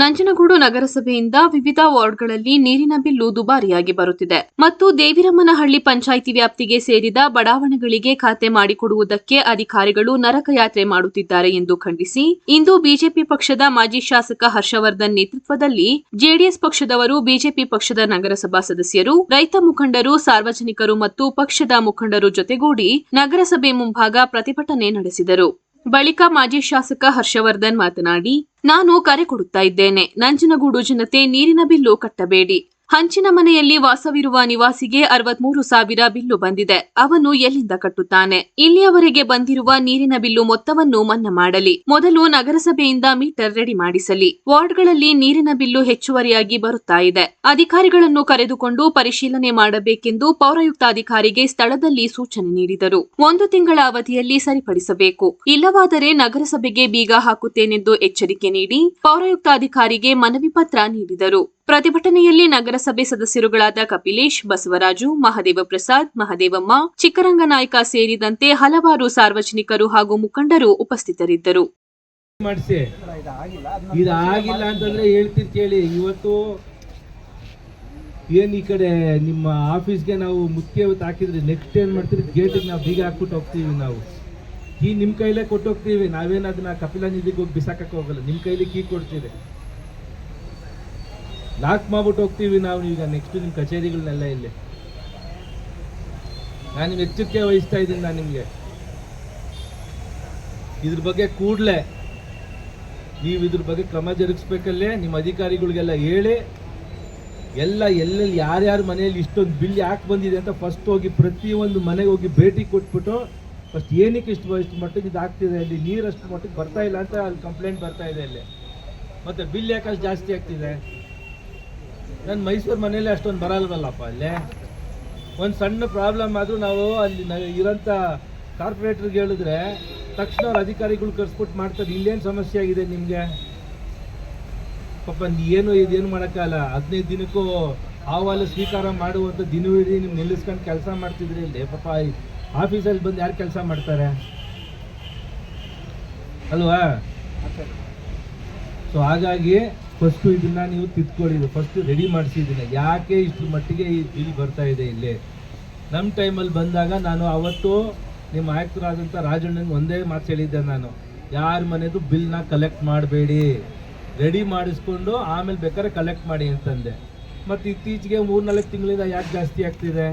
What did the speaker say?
ನಂಜನಗೂಡು ನಗರಸಭೆಯಿಂದ ವಿವಿಧ ವಾರ್ಡ್ಗಳಲ್ಲಿ ನೀರಿನ ಬಿಲ್ಲು ದುಬಾರಿಯಾಗಿ ಬರುತ್ತಿದೆ. ಮತ್ತು ದೇವಿರಮ್ಮನಹಳ್ಳಿ ಪಂಚಾಯಿತಿ ವ್ಯಾಪ್ತಿಗೆ ಸೇರಿದ ಬಡಾವಣೆಗಳಿಗೆ ಖಾತೆ ಮಾಡಿಕೊಡುವುದಕ್ಕೆ ಅಧಿಕಾರಿಗಳು ನರಕಯಾತ್ರೆ ಮಾಡುತ್ತಿದ್ದಾರೆ ಎಂದು ಖಂಡಿಸಿ, ಇಂದು ಬಿಜೆಪಿ ಪಕ್ಷದ ಮಾಜಿ ಶಾಸಕ ಹರ್ಷವರ್ಧನ್ ನೇತೃತ್ವದಲ್ಲಿ ಜೆಡಿಎಸ್ ಪಕ್ಷದವರು ಬಿಜೆಪಿ ಪಕ್ಷದ ನಗರಸಭಾ ಸದಸ್ಯರು, ರೈತ ಮುಖಂಡರು, ಸಾರ್ವಜನಿಕರು ಮತ್ತು ಪಕ್ಷದ ಮುಖಂಡರು ಜೊತೆಗೂಡಿ ನಗರಸಭೆ ಮುಂಭಾಗ ಪ್ರತಿಭಟನೆ ನಡೆಸಿದರು. ಬಳಿಕ ಮಾಜಿ ಶಾಸಕ ಹರ್ಷವರ್ಧನ್ ಮಾತನಾಡಿ ನಾನು ಕರೆ ಕೊಡುತ್ತಾ ಇದ್ದೇನೆ. ನಂಜನಗೂಡು ಜನತೆ ನೀರಿನ ಬಿಲ್ಲು ಕಟ್ಟಬೇಡಿ. ಹಂಚಿನ ಮನೆಯಲ್ಲಿ ವಾಸವಿರುವ ನಿವಾಸಿಗೆ ಅರವತ್ಮೂರು ಸಾವಿರ ಬಿಲ್ಲು ಬಂದಿದೆ. ಅವನು ಎಲ್ಲಿಂದ ಕಟ್ಟುತ್ತಾನೆ? ಇಲ್ಲಿಯವರೆಗೆ ಬಂದಿರುವ ನೀರಿನ ಬಿಲ್ಲು ಮೊತ್ತವನ್ನು ಮನ್ನಾ ಮಾಡಲಿ. ಮೊದಲು ನಗರಸಭೆಯಿಂದ ಮೀಟರ್ ರೆಡಿ ಮಾಡಿಸಲಿ. ವಾರ್ಡ್ಗಳಲ್ಲಿ ನೀರಿನ ಬಿಲ್ಲು ಹೆಚ್ಚುವರಿಯಾಗಿ ಬರುತ್ತಾ ಇದೆ. ಅಧಿಕಾರಿಗಳನ್ನು ಕರೆದುಕೊಂಡು ಪರಿಶೀಲನೆ ಮಾಡಬೇಕೆಂದು ಪೌರಾಯುಕ್ತಾಧಿಕಾರಿಗೆ ಸ್ಥಳದಲ್ಲಿ ಸೂಚನೆ ನೀಡಿದರು. ಒಂದು ತಿಂಗಳ ಅವಧಿಯಲ್ಲಿ ಸರಿಪಡಿಸಬೇಕು. ಇಲ್ಲವಾದರೆ ನಗರಸಭೆಗೆ ಬೀಗ ಹಾಕುತ್ತೇನೆಂದು ಎಚ್ಚರಿಕೆ ನೀಡಿ ಪೌರಾಯುಕ್ತಾಧಿಕಾರಿಗೆ ಮನವಿ ಪತ್ರ ನೀಡಿದರು. ಪ್ರತಿಭಟನೆಯಲ್ಲಿ ನಗರಸಭೆ ಸದಸ್ಯರುಗಳಾದ ಕಪಿಲೇಶ್, ಬಸವರಾಜು, ಮಹದೇವ ಪ್ರಸಾದ್, ಮಹದೇವಮ್ಮ ಚಿಕ್ಕರಂಗನಾಯ್ಕ ಸೇರಿದಂತೆ ಹಲವಾರು ಸಾರ್ವಜನಿಕರು ಹಾಗೂ ಮುಖಂಡರು ಉಪಸ್ಥಿತರಿದ್ದರು. ಇದಾಗಿಲ್ಲ ಅಂತಂದ್ರೆ ಹೇಳ್ತೀರಿ ಕೇಳಿ. ಇವತ್ತು ಏನ್ ಈ ಕಡೆ ನಿಮ್ಮ ಆಫೀಸ್ಗೆ ನಾವು ಮುಖ್ಯ ಹಾಕಿದ್ರಿ ನೆಕ್ಸ್ಟ್ ಏನ್ ಮಾಡ್ತೀರಿ? ಗೇಟಿಗೆ ನಾವು ಬೀಗ ಹಾಕ್ಬಿಟ್ಟು ಹೋಗ್ತೀವಿ ನಾವು. ಕೀ ನಿಮ್ಮ ಕೈಲೇ ಕೊಟ್ಟು ಹೋಗ್ತೀವಿ. ನಾವೇನು ಅದನ್ನ ಕಪಿಲ ನಿಧಿಗೆ ಹೋಗಿ ಬಿಸಾಕಕ್ಕೆ ಹೋಗಲ್ಲ. ನಿಮ್ಮ ಕೈಲಿ ಕೀ ಕೊಡ್ತೀವಿ. ಲಾಕ್ ಮಾಡ್ಬಿಟ್ಟು ಹೋಗ್ತೀವಿ ನಾವು ಈಗ ನೆಕ್ಸ್ಟ್ ನಿಮ್ಮ ಕಚೇರಿಗಳನ್ನೆಲ್ಲ ಇಲ್ಲಿ. ನಾನು ಎಚ್ಚರಿಕೆ ವಹಿಸ್ತಾ ಇದ್ದೀನಿ ನಾನು ನಿಮಗೆ. ಇದ್ರ ಬಗ್ಗೆ ಕೂಡಲೇ ನೀವು ಇದ್ರ ಬಗ್ಗೆ ಕ್ರಮ ಜರುಗಿಸ್ಬೇಕಲ್ಲೇ, ನಿಮ್ಮ ಅಧಿಕಾರಿಗಳಿಗೆಲ್ಲ ಹೇಳಿ. ಎಲ್ಲ ಎಲ್ಲೆಲ್ಲಿ ಯಾರ್ಯಾರ ಮನೆಯಲ್ಲಿ ಇಷ್ಟೊಂದು ಬಿಲ್ ಯಾಕೆ ಬಂದಿದೆ ಅಂತ ಫಸ್ಟ್ ಹೋಗಿ ಪ್ರತಿಯೊಂದು ಮನೆಗೆ ಹೋಗಿ ಭೇಟಿ ಕೊಟ್ಬಿಟ್ಟು ಫಸ್ಟ್ ಏನಕ್ಕೆ ಇಷ್ಟು ಇಷ್ಟು ಮಟ್ಟಿಗೆ ಇದು ಆಗ್ತಿದೆ ಅಲ್ಲಿ, ನೀರು ಅಷ್ಟು ಮಟ್ಟಿಗೆ ಬರ್ತಾ ಇಲ್ಲ ಅಂತ ಅಲ್ಲಿ ಕಂಪ್ಲೇಂಟ್ ಬರ್ತಾ ಇದೆ ಅಲ್ಲಿ. ಮತ್ತೆ ಬಿಲ್ ಯಾಕಷ್ಟು ಜಾಸ್ತಿ ಆಗ್ತಿದೆ? ನನ್ನ ಮೈಸೂರು ಮನೇಲಿ ಅಷ್ಟೊಂದು ಬರಲ್ವಲ್ಲಪ್ಪ ಅಲ್ಲೇ? ಒಂದು ಸಣ್ಣ ಪ್ರಾಬ್ಲಮ್ ಆದರೂ ನಾವು ಅಲ್ಲಿ ನ- ಇರೋಂಥ ಕಾರ್ಪೊರೇಟ್ರಿಗೆ ಹೇಳಿದ್ರೆ ತಕ್ಷಣ ಅವ್ರ ಅಧಿಕಾರಿಗಳು ಕರ್ಸ್ಬಿಟ್ಟು ಮಾಡ್ತಾರೆ. ಇಲ್ಲೇನು ಸಮಸ್ಯೆ ಆಗಿದೆ ನಿಮಗೆ? ಪಾಪ ಏನು ಇದೇನು ಮಾಡೋಕ್ಕಲ್ಲ. ಹದಿನೈದು ದಿನಕ್ಕೂ ಅಹವಾಲು ಸ್ವೀಕಾರ ಮಾಡುವಂಥ ದಿನವಿಡೀ ನೀವು ನಿಲ್ಲಿಸ್ಕೊಂಡು ಕೆಲಸ ಮಾಡ್ತಿದ್ರಿ ಇಲ್ಲಿ ಪಾಪ ಆಫೀಸಲ್ಲಿ ಬಂದು ಯಾರು ಕೆಲಸ ಮಾಡ್ತಾರೆ? ಅಲ್ವಾ? ಸೊ ಹಾಗಾಗಿ ಫಸ್ಟು ಇದನ್ನ ನೀವು ತಿದ್ಕೊಳ್ಳಿ ಫಸ್ಟ್ ರೆಡಿ ಮಾಡಿಸಿದ್ದೀನಿ ಯಾಕೆ ಇಷ್ಟು ಮಟ್ಟಿಗೆ ಈ ಬಿಲ್ ಬರ್ತಾ ಇದೆ ಇಲ್ಲಿ? ನಮ್ಮ ಟೈಮಲ್ಲಿ ಬಂದಾಗ ನಾನು ಅವತ್ತು ನಿಮ್ಮ ಆಯುಕ್ತರಾದಂಥ ರಾಜಣ್ಣನಿಗೆ ಒಂದೇ ಮಾತು ಹೇಳಿದ್ದೆ ನಾನು. ಯಾರ ಮನೆದು ಬಿಲ್ನ ಕಲೆಕ್ಟ್ ಮಾಡಬೇಡಿ. ರೆಡಿ ಮಾಡಿಸ್ಕೊಂಡು ಆಮೇಲೆ ಬೇಕಾದ್ರೆ ಕಲೆಕ್ಟ್ ಮಾಡಿ ಅಂತಂದೆ. ಮತ್ತು ಇತ್ತೀಚೆಗೆ ಮೂರ್ನಾಲ್ಕು ತಿಂಗಳಿಂದ ಯಾಕೆ ಜಾಸ್ತಿ ಆಗ್ತಿದೆ?